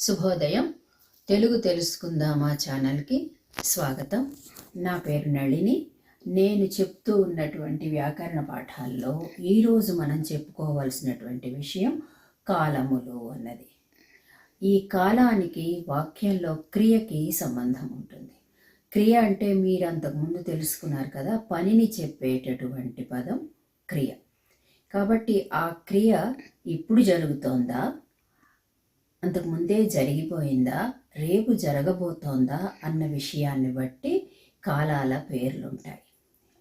శుభోదయం. తెలుగు తెలుసుకుందామా ఛానల్కి స్వాగతం. నా పేరు నళిని. నేను చెప్తూ ఉన్నటువంటి వ్యాకరణ పాఠాల్లో ఈరోజు మనం చెప్పుకోవలసినటువంటి విషయం కాలములు అన్నది. ఈ కాలానికి వాక్యంలో క్రియకి సంబంధం ఉంటుంది. క్రియ అంటే మీరు అంతకుముందు తెలుసుకున్నారు కదా పనిని చెప్పేటటువంటి పదం క్రియ. కాబట్టి ఆ క్రియ ఇప్పుడు జరుగుతోందా? అంతకుముందే జరిగిపోయిందా? రేపు జరగబోతోందా? అన్న విషయాన్ని బట్టి కాలాల పేర్లుంటాయి.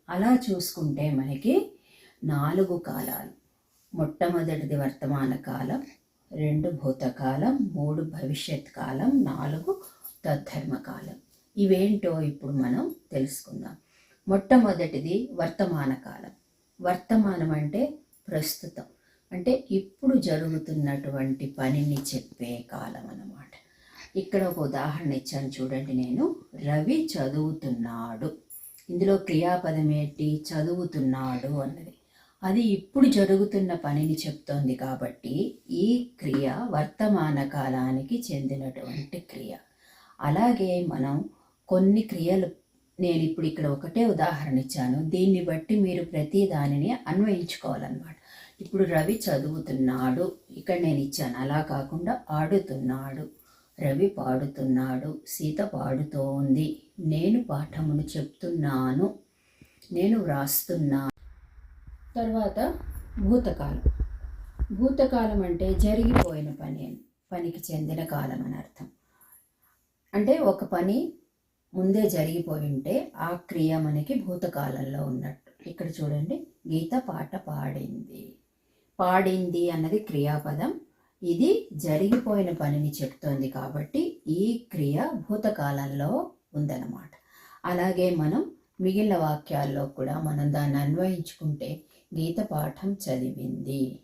అలా చూసుకుంటే మనకి నాలుగు కాలాలు. మొట్టమొదటిది వర్తమాన కాలం రెండు భూతకాలం మూడు భవిష్యత్ కాలం నాలుగు తద్ధర్మ కాలం. ఇవేంటో ఇప్పుడు మనం తెలుసుకుందాం. మొట్టమొదటిది వర్తమాన కాలం. వర్తమానం అంటే ప్రస్తుతం. అంటే ఇప్పుడు జరుగుతున్నటువంటి పనిని చెప్పే కాలం అన్నమాట. ఇక్కడ ఒక ఉదాహరణ ఇచ్చాను చూడండి నేను. రవి చదువుతున్నాడు. ఇందులో క్రియాపదం ఏంటి? చదువుతున్నాడు అన్నది. అది ఇప్పుడు జరుగుతున్న పనిని చెప్తోంది కాబట్టి ఈ క్రియ వర్తమాన కాలానికి చెందినటువంటి క్రియ. అలాగే మనం కొన్ని క్రియలు నేను ఇప్పుడు ఇక్కడ ఒకటే ఉదాహరణ ఇచ్చాను. దీన్ని బట్టి మీరు ప్రతి దానిని అన్వయించుకోవాలన్నమాట. ఇప్పుడు రవి చదువుతున్నాడు. ఇక్కడ నేను ఇచ్చాను. అలా కాకుండా ఆడుతున్నాడు రవి పాడుతున్నాడు. సీత పాడుతోంది. నేను పాఠమును చెప్తున్నాను. నేను వ్రాస్తున్నాను తర్వాత భూతకాలం. భూతకాలం అంటే జరిగిపోయిన పని పనికి చెందిన కాలం అని అర్థం. అంటే ఒక పని ముందే జరిగిపోయి ఉంటే ఆ క్రియ మనకి భూతకాలంలో ఉన్నట్టు. ఇక్కడ చూడండి. గీత పాట పాడింది. పాడింది అన్నది క్రియాపదం. ఇది జరిగిపోయిన పనిని చెప్తోంది కాబట్టి ఈ క్రియ భూతకాలంలో ఉందన్నమాట. అలాగే మనం మిగిలిన వాక్యాల్లో కూడా మనం దాన్ని అన్వయించుకుంటే గీత పాఠం చదివింది.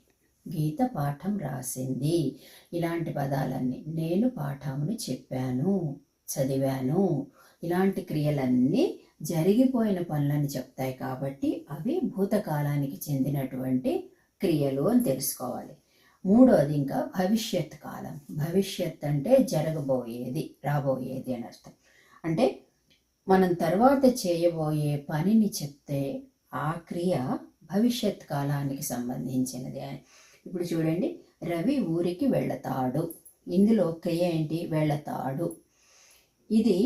గీత పాఠం రాసింది. ఇలాంటి పదాలన్నీ నేను పాఠమును చెప్పాను చదివాను. ఇలాంటి క్రియలన్నీ జరిగిపోయిన పనులని చెప్తాయి కాబట్టి అవి భూతకాలానికి చెందినటువంటి క్రియలు అని తెలుసుకోవాలి. మూడోది ఇంకా భవిష్యత్ కాలం. భవిష్యత్ అంటే జరగబోయేది రాబోయేది అని అర్థం. అంటే మనం తర్వాత చేయబోయే పనిని చెప్తే ఆ క్రియ భవిష్యత్ కాలానికి సంబంధించినది అని. ఇప్పుడు చూడండి రవి ఊరికి వెళతాడు ఇందులో క్రియ ఏంటి? వెళతాడు ఇది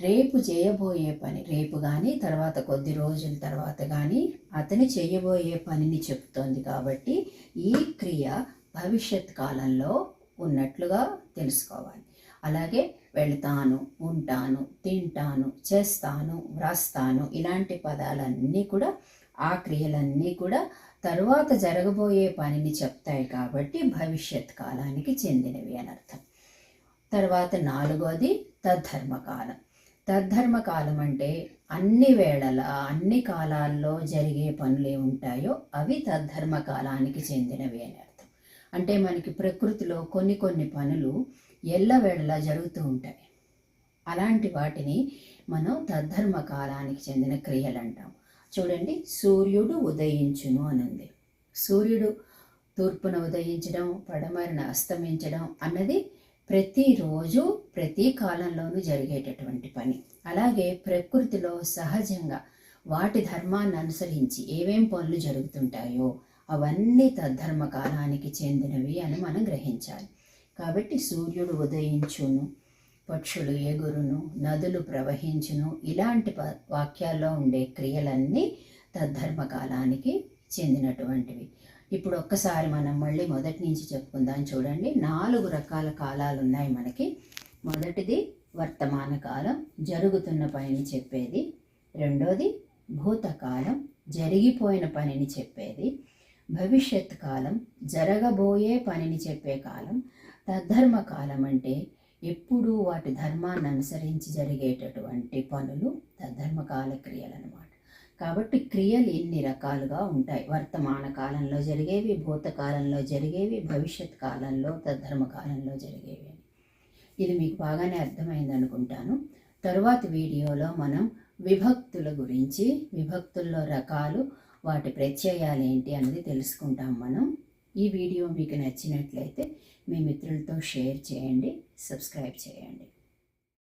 రేపు చేయబోయే పని రేపు కానీ తర్వాత కొద్ది రోజుల తర్వాత కానీ అతను చేయబోయే పనిని చెప్తోంది కాబట్టి ఈ క్రియ భవిష్యత్ కాలంలో ఉన్నట్లుగా తెలుసుకోవాలి. అలాగే వెళ్తాను ఉంటాను తింటాను చేస్తాను వ్రాస్తాను ఇలాంటి పదాలన్నీ కూడా ఆ క్రియలన్నీ కూడా తరువాత జరగబోయే పనిని చెప్తాయి కాబట్టి భవిష్యత్ కాలానికి చెందినవి అని అర్థం. తర్వాత నాలుగోది తద్ధర్మకాలం. తద్ధర్మకాలం అంటే అన్ని వేళల అన్ని కాలాల్లో జరిగే పనులు ఉంటాయో అవి తద్ధర్మ కాలానికి చెందినవి అని అర్థం. అంటే మనకి ప్రకృతిలో కొన్ని కొన్ని పనులు ఎల్లవేళలా జరుగుతూ ఉంటాయి. అలాంటి వాటిని మనం తద్ధర్మ కాలానికి చెందిన క్రియలు అంటాం. చూడండి సూర్యుడు ఉదయించును అని ఉంది సూర్యుడు తూర్పున ఉదయించడం పడమరిన అస్తమించడం అన్నది ప్రతిరోజు ప్రతి కాలంలోనూ జరిగేటటువంటి పని. అలాగే ప్రకృతిలో సహజంగా వాటి ధర్మాన్ని అనుసరించి ఏమేం పనులు జరుగుతుంటాయో అవన్నీ తద్ధర్మ కాలానికి చెందినవి అని మనం గ్రహించాలి. కాబట్టి సూర్యుడు ఉదయించును పక్షులు ఎగురును నదులు ప్రవహించును ఇలాంటి వాక్యాల్లో ఉండే క్రియలన్నీ తద్ధర్మ కాలానికి చెందినటువంటివి. ఇప్పుడు ఒక్కసారి మనం మళ్ళీ మొదటి నుంచి చెప్పుకుందాం. చూడండి నాలుగు రకాల కాలాలు ఉన్నాయి మనకి. మొదటిది వర్తమాన కాలం జరుగుతున్న పనిని చెప్పేది. రెండోది భూతకాలం జరిగిపోయిన పనిని చెప్పేది. భవిష్యత్ కాలం జరగబోయే పనిని చెప్పే కాలం. తద్ధర్మ కాలం అంటే ఎప్పుడూ వాటి ధర్మాన్ని అనుసరించి జరిగేటటువంటి పనులు తద్ధర్మకాల క్రియలు అనమాట కాబట్టి క్రియలు ఇన్ని రకాలుగా ఉంటాయి? వర్తమాన కాలంలో జరిగేవి భూతకాలంలో జరిగేవి భవిష్యత్ కాలంలో తద్ధర్మ కాలంలో జరిగేవి ఇది మీకు బాగానే అర్థమైంది అనుకుంటాను. తరువాత వీడియోలో మనం విభక్తుల గురించి విభక్తుల్లో రకాలు వాటి ప్రత్యయాలు ఏంటి అన్నది తెలుసుకుంటాం మనం. ఈ వీడియో మీకు నచ్చినట్లయితే మీ మిత్రులతో షేర్ చేయండి సబ్స్క్రైబ్ చేయండి.